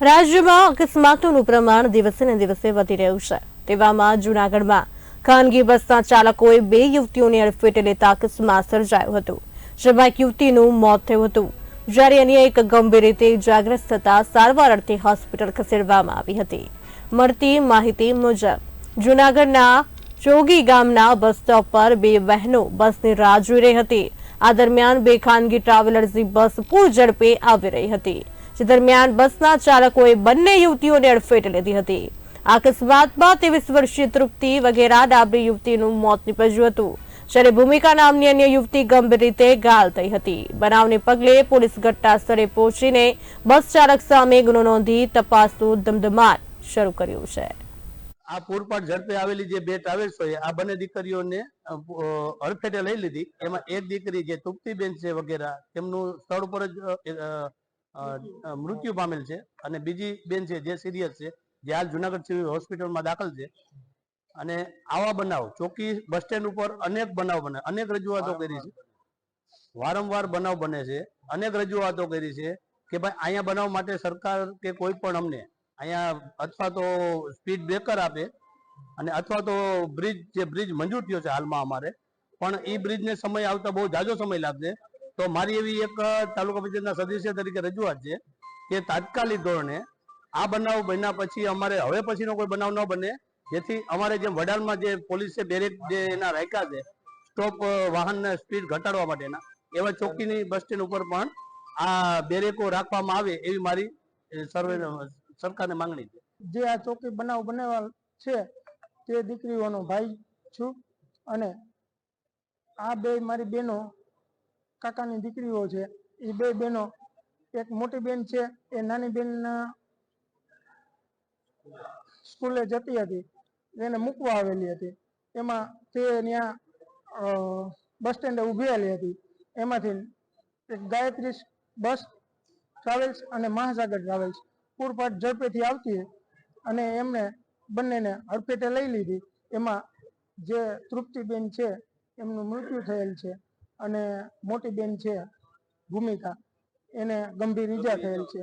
રાજ્યમાં અકસ્માતોનું પ્રમાણ દિવસે ને દિવસે વધી રહ્યું છે. તેવામાં જૂનાગઢમાં ખાનગી બસના ચાલકોએ બે યુવતીઓને અડફેટે લેતા અકસ્માત સર્જાયો હતો. જેમાં એક યુવતીનું મોત થયું હતું. જ્યારે અન્ય એક ગંભીર રીતે ઇજાગ્રસ્ત થતા સારવાર અર્થે હોસ્પિટલ ખસેડવામાં આવી હતી. મળતી માહિતી મુજબ, જૂનાગઢના ચોગી ગામના બસ સ્ટોપ પર બે બહેનો બસની રાહ જોઈ રહી હતી. આ દરમિયાન બે ખાનગી ટ્રાવેલર્સની બસ પૂર ઝડપે આવી રહી હતી. જે દરમિયાન બસના ચાલકોએ બંને યુવતીઓને અડફેટ લીધી હતી. આ અકસ્માતમાં ત્રેવીસ વર્ષીય તૃપ્તિ વગેરે ડાબરી યુવતીનું મોત નીપજ્યું હતું. જ્યારે ભૂમિકા નામની અન્ય યુવતી ગંભીર રીતે ઘાયલ થઈ હતી. બનાવને પગલે પોલીસ ઘટના સ્થળે પહોંચીને બસ ચાલક સામે ગુનો નોંધી તપાસનું ધમધમાટ શરૂ કર્યું છે. આ પૂરપાટ ઝડપે આવેલી જે બે ટ્રાવેલ્સ હોય આ બંને દીકરીઓને અડફેટે લઈ લીધી. એમાં એક દીકરી જે તુપ્તીબેન છે વગેરે, તેમનું સ્થળ ઉપર જ મૃત્યુ પામેલ છે અને બીજી બેન છે જે સિરિયસ છે જે હાલ જુનાગઢ સિવિલ હોસ્પિટલમાં દાખલ છે. અને આવા બનાવ ચોકી બસ સ્ટેન્ડ ઉપર અનેક બનાવ બને અનેક રજૂઆતો કરી છે. વારંવાર બનાવ બને છે અનેક રજૂઆતો કરી છે કે ભાઈ અહીંયા બનાવ માટે સરકાર કે કોઈ પણ અમને અહીંયા અથવા તો સ્પીડ બ્રેકર આપે અને અથવા તો બ્રિજ જે બ્રિજ મંજૂર થયો છે હાલમાં અમારે પણ એ બ્રિજને સમય આવતા બહુ જાજો સમય લાગશે. તો મારી એવી એક તાલુકા પંચાયતના સદસ્ય તરીકે રજૂઆત છે કે તાત્કાલિક ધોરણે આ બનાવ બન્યા પછી અમારે હવે પછીનો કોઈ બનાવ ન બને. જેથી અમારે જેમ વડાલમાં જે પોલીસે બેરેક જે એના રાખ્યા છે, સ્ટોપ વાહનને સ્પીડ ઘટાડવા માટેના, એવા ચોકીની બસ સ્ટેન્ડ ઉપર પણ આ બેરેકો રાખવામાં આવે એવી મારી સર્વે સરકારને માંગણી છે. જે આ ચોકી બનાવ બનાવવા છે, તે દીકરીઓનો ભાઈ છું અને આ બે મારી બેનો કાકાની દીકરીઓ છે એ બે બહેનો એક મોટી બેન છે, એ નાની બેન સ્કૂલે જતી હતી. એને મૂકવા આવેલી હતી. એમાં તે ત્યાં બસ સ્ટેન્ડે ઊભી હતી. એમાંથી એક ગાયત્રી બસ ટ્રાવેલ્સ અને મહાસાગર ટ્રાવેલ્સ પૂરપાટ ઝડપેથી આવતી અને એમણે બંનેને હડફેટે લઈ લીધી. એમાં જે તૃપ્તિબેન છે, એમનું મૃત્યુ થયેલ છે. અને મોટી બેન છે ભૂમિકા એને ગંભીર ઈજા થયેલ છે.